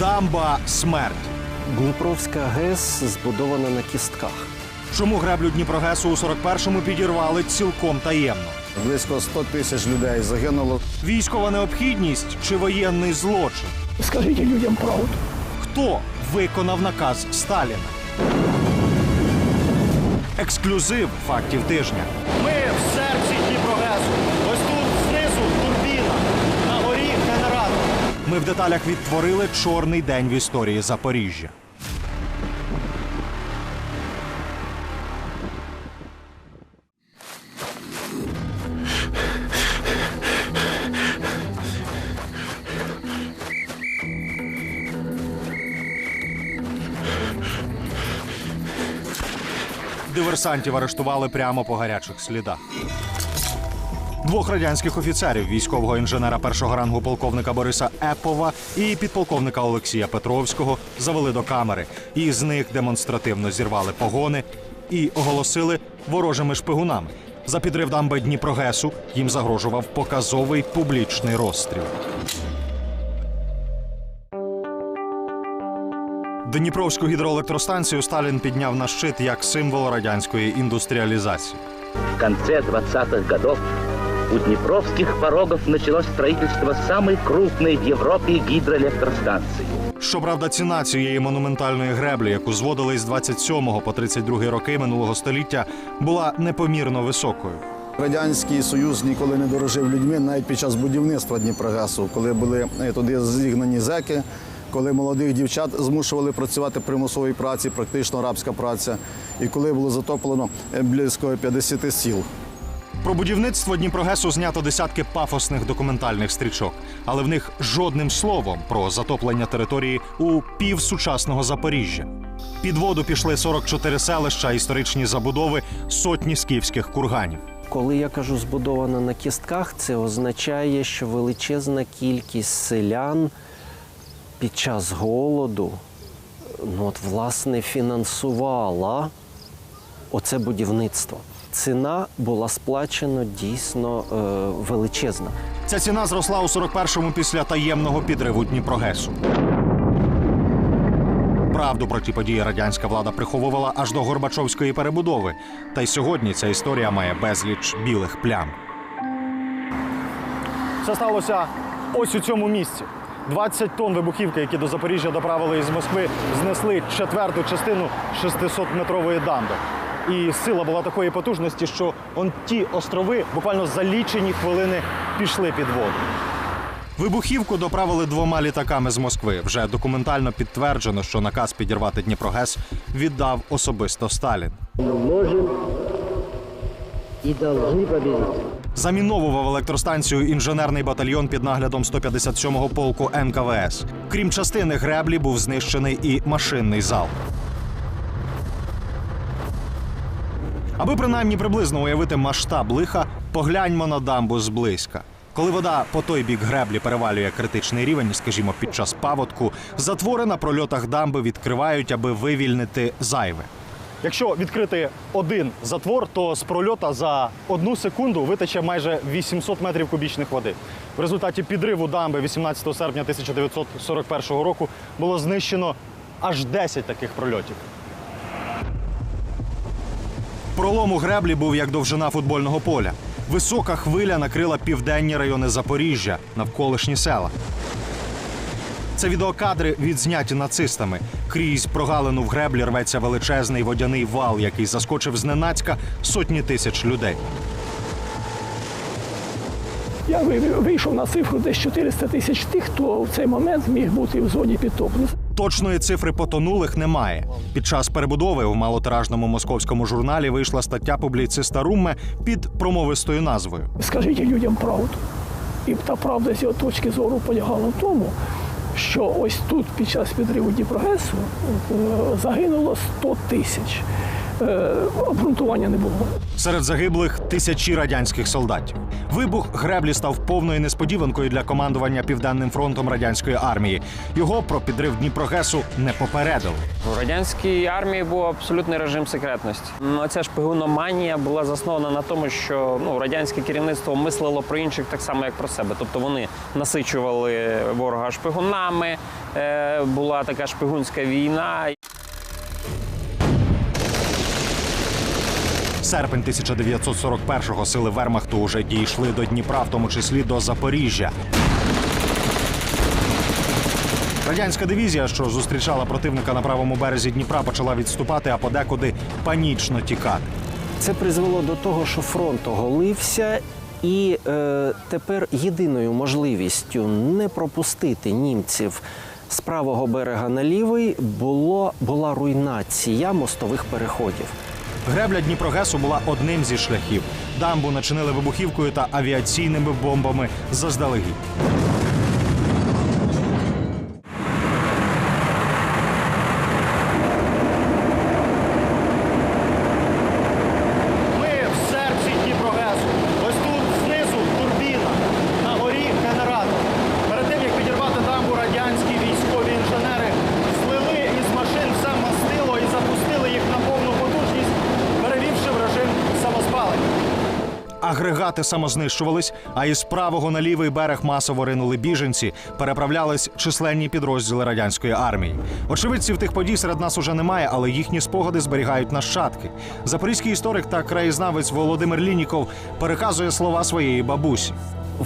Дамба смерть. Дніпровська ГЕС збудована на кістках. Чому греблю Дніпрогесу у 41-му підірвали цілком таємно? Близько 100 тисяч людей загинуло. Військова необхідність чи воєнний злочин? Скажіть людям правду. Хто виконав наказ Сталіна? Ексклюзив фактів тижня. Ми Ми в деталях відтворили чорний день в історії Запоріжжя. Диверсантів арештували прямо по гарячих слідах. Двох радянських офіцерів, військового інженера першого рангу полковника Бориса Епова і підполковника Олексія Петровського, завели до камери. І з них демонстративно зірвали погони і оголосили ворожими шпигунами. За підрив дамби Дніпрогесу їм загрожував показовий публічний розстріл. Дніпровську гідроелектростанцію Сталін підняв на щит як символ радянської індустріалізації. В конце 20-х годов у Днепровских порогов началось строительство самой крупной в Европе гидроэлектростанции. Щоправда, ціна цієї монументальної греблі, яку зводили з 27 по 32 роки минулого століття, була непомірно високою. Радянський Союз ніколи не дорожив людьми навіть під час будівництва Дніпрогесу, коли були е, туди зігнані зеки, коли молодих дівчат змушували працювати примусовій праці, практично рабська праця, і коли було затоплено е, близько 50 сіл. Про будівництво Дніпрогесу знято десятки пафосних документальних стрічок, але в них жодним словом про затоплення території у півсучасного Запоріжжя. Під воду пішли 44 селища, історичні забудови, сотні скіфських курганів. Коли я кажу збудована на кістках, це означає, що величезна кількість селян під час голоду ну, от, власне, фінансувала оце будівництво. Ціна була сплачена дійсно е, величезна. Ця ціна зросла у 41-му після таємного підриву Дніпрогесу. Правду про ті події радянська влада приховувала аж до Горбачовської перебудови. Та й сьогодні ця історія має безліч білих плям. Це сталося ось у цьому місці. 20 тонн вибухівки, які до Запоріжжя доправили із Москви, знесли четверту частину 600-метрової дамби. І сила була такої потужності, що он ті острови буквально за лічені хвилини пішли під воду. Вибухівку доправили двома літаками з Москви. Вже документально підтверджено, що наказ підірвати Дніпрогес віддав особисто Сталін. Мы можем и должны победить. Заміновував електростанцію інженерний батальйон під наглядом 157-го полку НКВС. Крім частини греблі, був знищений і машинний зал. Аби принаймні приблизно уявити масштаб лиха, погляньмо на дамбу зблизька. Коли вода по той бік греблі перевалює критичний рівень, скажімо, під час паводку, затвори на прольотах дамби відкривають, аби вивільнити зайве. Якщо відкрити один затвор, то з прольота за одну секунду витече майже 800 метрів кубічних води. В результаті підриву дамби 18 серпня 1941 року було знищено аж 10 таких прольотів. Пролом у греблі був як довжина футбольного поля. Висока хвиля накрила південні райони Запоріжжя, навколишні села. Це відеокадри відзняті нацистами. Крізь прогалину в греблі рветься величезний водяний вал, який заскочив зненацька сотні тисяч людей. Я вийшов на цифру десь 400 тисяч тих, хто в цей момент міг бути в зоні підтоплення. Точної цифри потонулих немає. Під час перебудови в малотиражному московському журналі вийшла стаття публіциста Румме під промовистою назвою. Скажіть людям правду. І та правда з його точки зору полягала в тому, що ось тут під час підриву Дніпрогесу е, загинуло 100 тисяч. Е, Обґрунтування не було. Серед загиблих тисячі радянських солдатів. Вибух греблі став повною несподіванкою для командування Південним фронтом радянської армії. Його про підрив Дніпрогесу не попередили. У радянській армії був абсолютний режим секретності. Ця шпигуноманія була заснована на тому, що ну, радянське керівництво мислило про інших так само, як про себе. Тобто вони насичували ворога шпигунами, е, була така шпигунська війна. Серпень 1941-го сили Вермахту уже дійшли до Дніпра, в тому числі до Запоріжжя. Радянська дивізія, що зустрічала противника на правому березі Дніпра, почала відступати, а подекуди панічно тікати. Це призвело до того, що фронт оголився, і е, тепер єдиною можливістю не пропустити німців з правого берега на лівий було, була руйнація мостових переходів. Гребля Дніпрогесу була одним зі шляхів. Дамбу начинили вибухівкою та авіаційними бомбами заздалегідь. Ми в серці Дніпрогесу. Ось тут знизу турбіна, на горі генератор. Перед тим, як підірвати дамбу, радянські військові інженери злили із машин все мастило і запустили їх на повну потужність, перевівши в режим самоспалення. Агрегати самознищувались, а із правого на лівий берег масово ринули біженці, переправлялись численні підрозділи радянської армії. Очевидців тих подій серед нас уже немає, але їхні спогади зберігають нащадки. Запорізький історик та краєзнавець Володимир Лініков переказує слова своєї бабусі.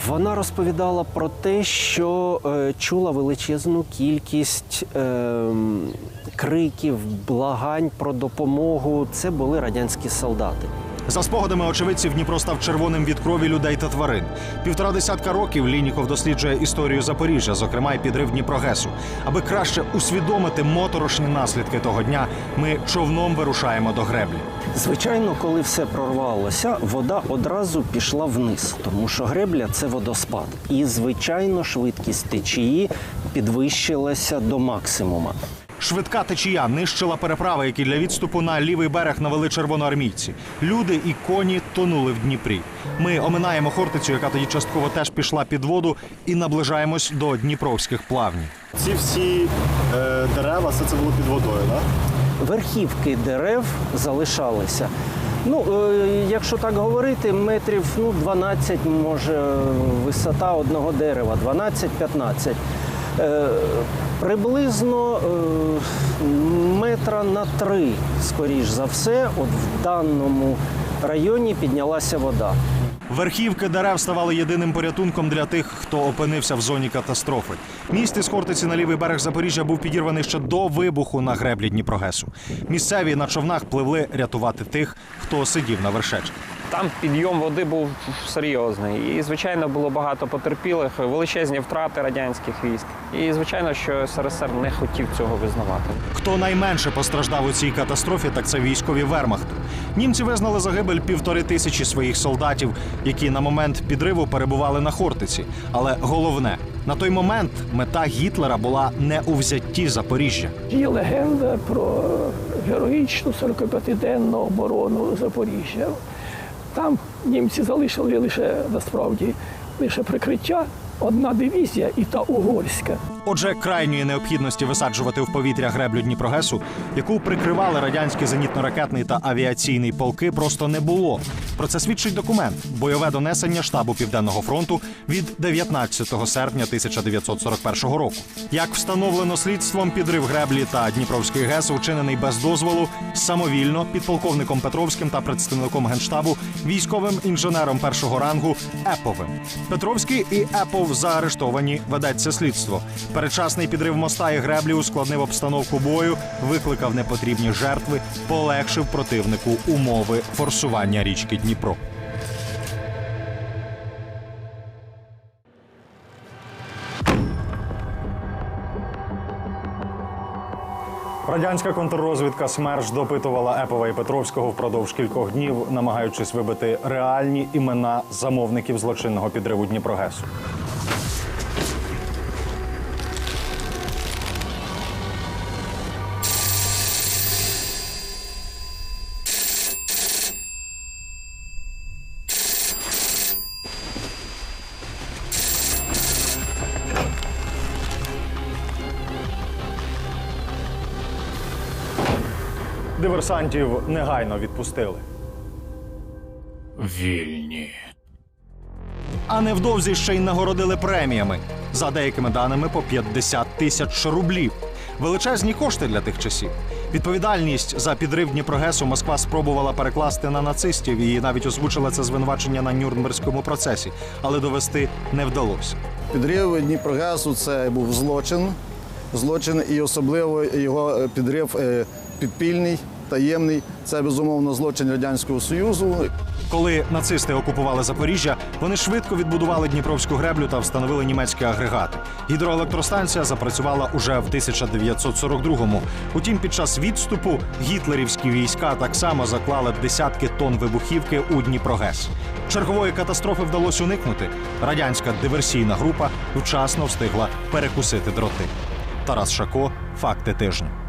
Вона розповідала про те, що е, чула величезну кількість е, криків, благань про допомогу. Це були радянські солдати. За спогадами очевидців Дніпро став червоним від крові людей та тварин. Півтора десятка років Лініков досліджує історію Запоріжжя, зокрема й підрив Дніпрогесу. Аби краще усвідомити моторошні наслідки того дня, ми човном вирушаємо до греблі. Звичайно, коли все прорвалося, вода одразу пішла вниз, тому що гребля це водоспад. І, звичайно, швидкість течії підвищилася до максимума. Швидка течія нищила переправи, які для відступу на лівий берег навели червоноармійці. Люди і коні тонули в Дніпрі. Ми оминаємо Хортицю, яка тоді частково теж пішла під воду, і наближаємось до дніпровських плавнів. Ці всі е, дерева, все це було під водою, так? Верхівки дерев залишалися. Ну, е, якщо так говорити, метрів ну, 12, може, висота одного дерева, 12-15. Е, приблизно е, метра на три, скоріш за все, от в даному районі піднялася вода. Верхівки дерев ставали єдиним порятунком для тих, хто опинився в зоні катастрофи. Міст із Хортиці на лівий берег Запоріжжя був підірваний ще до вибуху на греблі Дніпрогесу. Місцеві на човнах пливли рятувати тих, хто сидів на вершечках. Там підйом води був серйозний. І, звичайно, було багато потерпілих, величезні втрати радянських військ. І, звичайно, що СРСР не хотів цього визнавати. Хто найменше постраждав у цій катастрофі, так це військові Вермахту. Німці визнали загибель півтори тисячі своїх солдатів, які на момент підриву перебували на Хортиці. Але головне, на той момент мета Гітлера була не у взятті Запоріжжя. Є легенда про героїчну 45-денну оборону Запоріжжя. Там німці залишили лише насправді лише прикриття, одна дивізія і та угорська. Отже, крайньої необхідності висаджувати в повітря греблю Дніпрогесу, яку прикривали радянські зенітно-ракетний та авіаційний полки, просто не було. Про це свідчить документ бойове донесення штабу Південного фронту від 19 серпня 1941 року. Як встановлено слідством, підрив греблі та Дніпровський ГЕС учинений без дозволу самовільно підполковником Петровським та представником генштабу військовим інженером першого рангу Еповим. Петровський і Епов заарештовані. Ведеться слідство. Передчасний підрив моста і греблі ускладнив обстановку бою, викликав непотрібні жертви, полегшив противнику умови форсування річки Дніпро. Радянська контррозвідка СМЕРШ допитувала Епова і Петровського впродовж кількох днів, намагаючись вибити реальні імена замовників злочинного підриву Дніпрогесу. Диверсантів негайно відпустили. Вільні. А невдовзі ще й нагородили преміями. За деякими даними по 50 тисяч рублів. Величезні кошти для тих часів. Відповідальність за підрив Дніпрогесу Москва спробувала перекласти на нацистів і навіть озвучила це звинувачення на Нюрнберзькому процесі, але довести не вдалося. Підрив Дніпрогесу це був злочин. Злочин і особливо його е, підрив е, підпільний, таємний. Це безумовно злочин Радянського Союзу. Коли нацисти окупували Запоріжжя, вони швидко відбудували Дніпровську греблю та встановили німецькі агрегати. Гідроелектростанція запрацювала уже в 1942-му. Утім, під час відступу гітлерівські війська так само заклали десятки тонн вибухівки у Дніпрогес. Чергової катастрофи вдалося уникнути. Радянська диверсійна група вчасно встигла перекусити дроти. Тарас Шако, факти тижня.